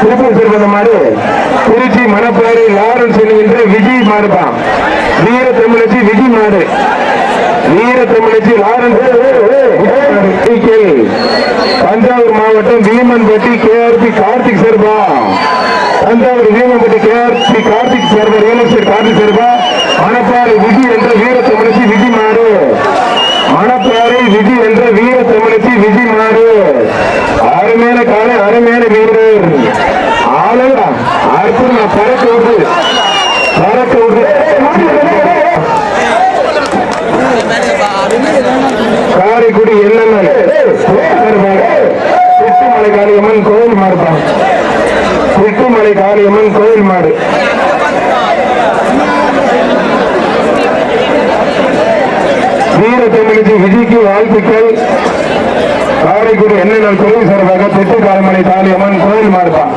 திருப்பூர் சொல்வது மாதிரி திருச்சி மணப்பாறை லாரன்ஸ் என்கின்ற விஜய் மாடுதான் வீர தமிழச்சி விஜய் மாறு. வீர தமிழச்சி லாரன்ஸ் தஞ்சாவூர் மாவட்டம் Veemanpatti KRP Karthik Sarpa. Thanjavur Veemanpatti KRP Karthik Sarpa real estate Karthik Sarpa. Manapparai Viji என்ற வீர தமிழச்சி விஜய் மாறு. மணப்பாறை விஜி என்ற வீர தமிழச்சி விஜய் மாறு. அருமையான காலை அருமையான வீரர். காரைக்குடி என்னென்ன திட்டுமலை காளியம்மன் கோயில் மாடுப்பான் திட்டுமலை காளியம்மன் கோயில் மாடு. வீர தமிழிசை விஜய்க்கு வாழ்த்துக்கள். காரைக்குடி என்ன கோயில் சார்பாக திட்டு காலமலை காளியம்மன் கோயில் மாடுப்பான்